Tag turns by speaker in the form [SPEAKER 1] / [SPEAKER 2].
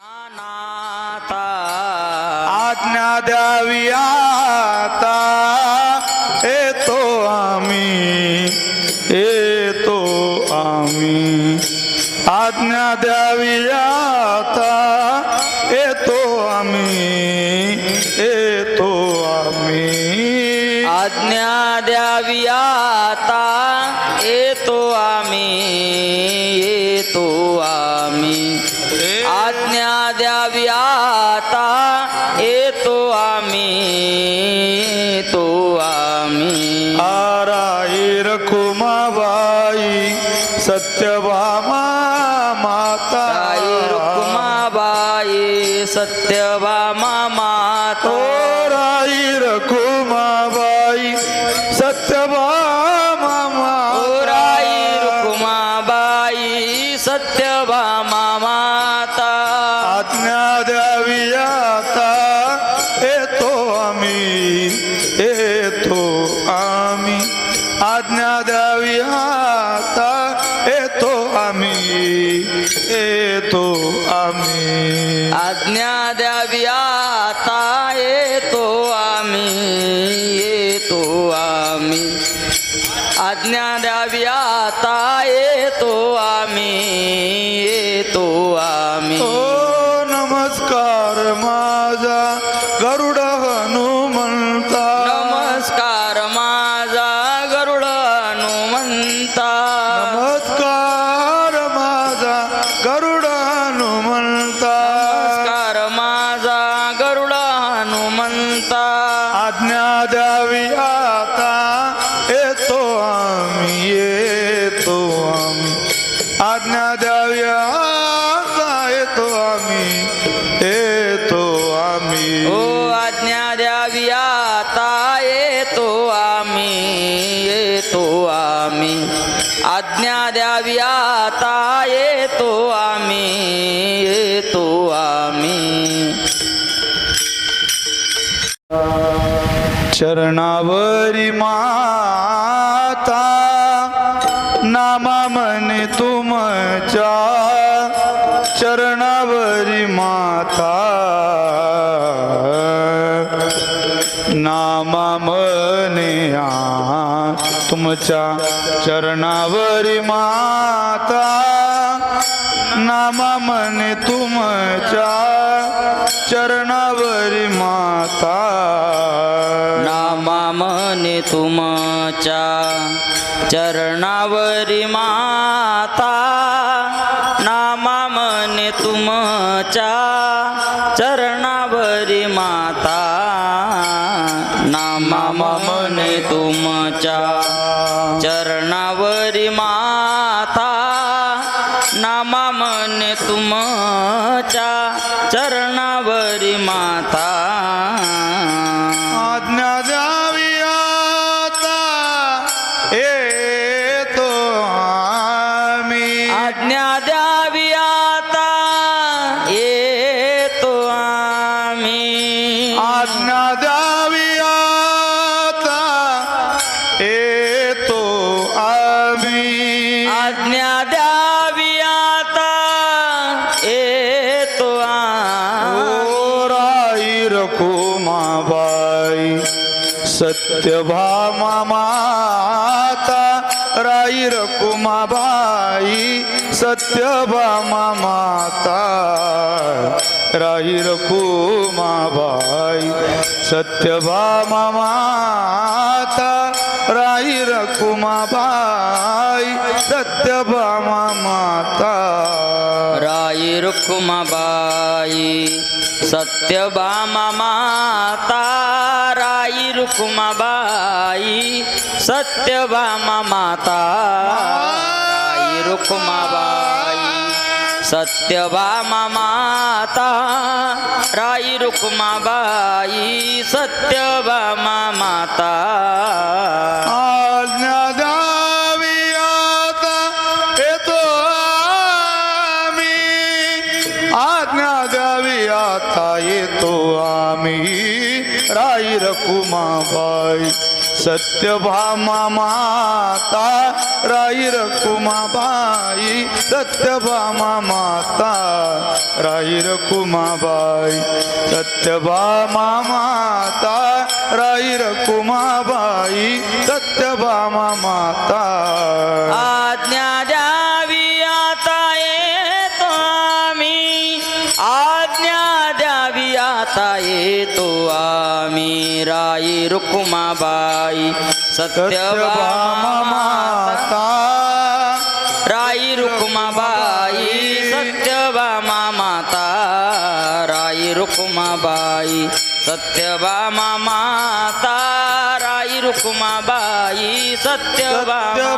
[SPEAKER 1] नाता
[SPEAKER 2] आज्ञा द्यावी आता। येतो आम्ही येतो आम्ही। आज्ञा द्यावी आता। येतो आम्ही येतो आम्ही।
[SPEAKER 1] आज्ञा द्यावी आता। येतो आम्ही येतो आम्ही। आज्ञा द्यावी आता. येतो आम्ही येतो आम्ही.
[SPEAKER 2] आराई रखुमाबाई सत्यभामा माता.
[SPEAKER 1] ताई रुक्माबाई सत्यभामा मातो.
[SPEAKER 2] राई रखुमाबाई सत्यभामा
[SPEAKER 1] राई
[SPEAKER 2] माता
[SPEAKER 1] रुक्माबाई
[SPEAKER 2] येतो आम्ही. आज्ञा द्यावी आता. येतो आम्ही. येतो आम्ही.
[SPEAKER 1] आज्ञा द्यावी आता. येतो आम्ही. येतो आम्ही. आज्ञा द्यावी आता. येतो आम्ही.
[SPEAKER 2] हनुमंता आज्ञा द्यावी आता. येतो आम्ही येतो आम्ही. आज्ञा द्यावी आता. येतो आम्ही येतो आम्ही.
[SPEAKER 1] ओ आज्ञा द्यावी आता. येतो आम्ही येतो आम्ही. आज्ञा द्यावी आता. येतो आम्ही येतो आम्ही.
[SPEAKER 2] चरणावरी माता नामा म्हणे तुमच्या चरणावरी माता. नामा म्हणे तुमच्या चरणावरी माता. नामा म्हणे तुमच्या चरणावरी माता.
[SPEAKER 1] नामा म्हणे तुमच्या चरणावरी माता. नामा म्हणे तुमच्या चरणावरी माता. नामा म्हणे तुमच्या चरणा म्हणे तुमच्या चरणावरी माता.
[SPEAKER 2] आज्ञा द्यावी आता. येतो आम्ही.
[SPEAKER 1] आज्ञा द्यावी आता. येतो आम्ही.
[SPEAKER 2] आज्ञा द्यावी आता. येतो आम्ही.
[SPEAKER 1] आज्ञा द्यावी
[SPEAKER 2] कुमाबाई सत्य सत्यभामा माता राई रकुमाबाई सत्यभामा माता राई रकुमाबाई सत्यभामा माता राई रकुमाबाई सत्यभामा माता।
[SPEAKER 1] राई रुक्माबाई सत्यभामा माता राई रुक्माबाई. सत्यभामा माता राई रुक्माबाई. सत्यभामा माता राई रुक्माबाई. सत्यभामा माता
[SPEAKER 2] आता येतो आम्ही राई रकुमाबाई सत्यभामा माता राई रकुमाबाई सत्यभामा माता राई रकुमाबाई सत्यभामा माता राई रकुमाबाई सत्यभामा माता
[SPEAKER 1] आज्ञा द्यावी आता येतो आम्ही आ आता येतो आम्ही राई रुक्माबाई
[SPEAKER 2] सत्यभामा
[SPEAKER 1] सत्यभामा
[SPEAKER 2] माता.
[SPEAKER 1] राई रुक्माबाई सत्यभामा माता. राई रुक्माबाई सत्यभामा माता. राई रुक्माबाई सत्यभामा
[SPEAKER 2] सत्यभामा